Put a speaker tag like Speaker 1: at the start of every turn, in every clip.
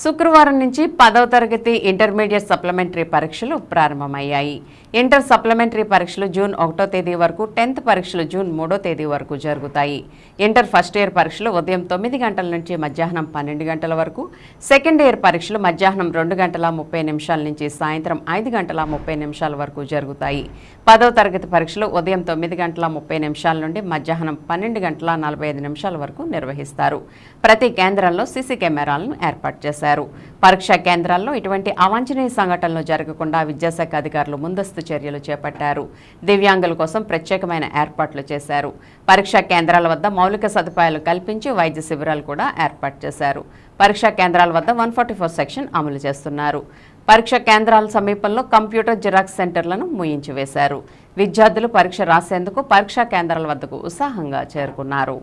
Speaker 1: శుక్రవారం నుంచి పదవ తరగతి ఇంటర్మీడియట్ సప్లిమెంటరీ పరీక్షలు ప్రారంభమయ్యాయి. ఇంటర్ సప్లిమెంటరీ పరీక్షలు జూన్ ఒకటో తేదీ వరకు టెన్త్ పరీక్షలు జూన్ మూడో తేదీ వరకు జరుగుతాయి. ఇంటర్ ఫస్ట్ ఇయర్ పరీక్షలు ఉదయం తొమ్మిది గంటల నుంచి మధ్యాహ్నం పన్నెండు గంటల వరకు సెకండ్ ఇయర్ పరీక్షలు మధ్యాహ్నం రెండు గంటల ముప్పై నిమిషాల నుంచి సాయంత్రం ఐదు గంటల ముప్పై నిమిషాల వరకు జరుగుతాయి. పదవ తరగతి పరీక్షలు ఉదయం తొమ్మిది గంటల ముప్పై నిమిషాల నుండి మధ్యాహ్నం పన్నెండు గంటల నలభై ఐదు నిమిషాల వరకు నిర్వహిస్తారు. ప్రతి కేంద్రంలో సీసీ కెమెరాలను ఏర్పాటు చేశారు. పరీక్షా కేంద్రాల్లో ఇటువంటి అవాంఛనీయ సంఘటనలు జరగకుండా విద్యాశాఖ అధికారులు ముందస్తు చర్యలు చేపట్టారు. దివ్యాంగుల కోసం ప్రత్యేకమైన ఏర్పాట్లు చేశారు. పరీక్షా కేంద్రాల వద్ద మౌలిక సదుపాయాలు కల్పించి వైద్య శిబిరాలు కూడా ఏర్పాటు చేశారు. పరీక్షా కేంద్రాల వద్ద వన్ సెక్షన్ అమలు చేస్తున్నారు. పరీక్ష కేంద్రాల సమీపంలో కంప్యూటర్ జిరాక్స్ సెంటర్లను ముయించివేశారు విద్యార్థులు పరీక్ష రాసేందుకు పరీక్షా కేంద్రాల వద్దకు ఉత్సాహంగా చేరుకున్నారు.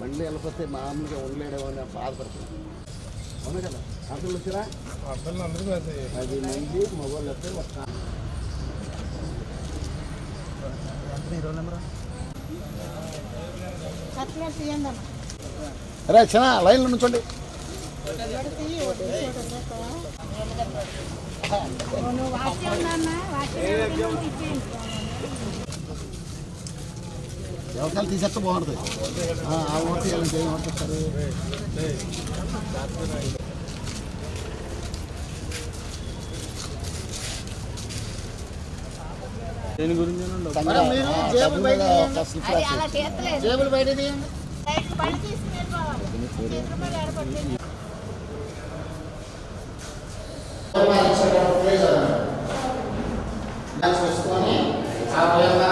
Speaker 2: బండి వెళ్ళిపోతే మామూలుగా ఉండలేడేమో అని బాధపడుతున్నాను అవును కదా? అర్థం వచ్చారా అది. మంది మొబైల్ వస్తే
Speaker 3: అన్న.
Speaker 2: అరే చిన్న లైన్లో నుంచోండి. వ్యవసాయాలు తీసేస్తే బాగుంటుంది. ఆ, ఓటు వేయాలంటే ఏం
Speaker 3: చేస్తలేదు
Speaker 2: జేబులు బయట తీయండి.
Speaker 3: బయట పళ్ళు తీసుకుని
Speaker 4: చూసుకొని ఆ ఉపయోగాలు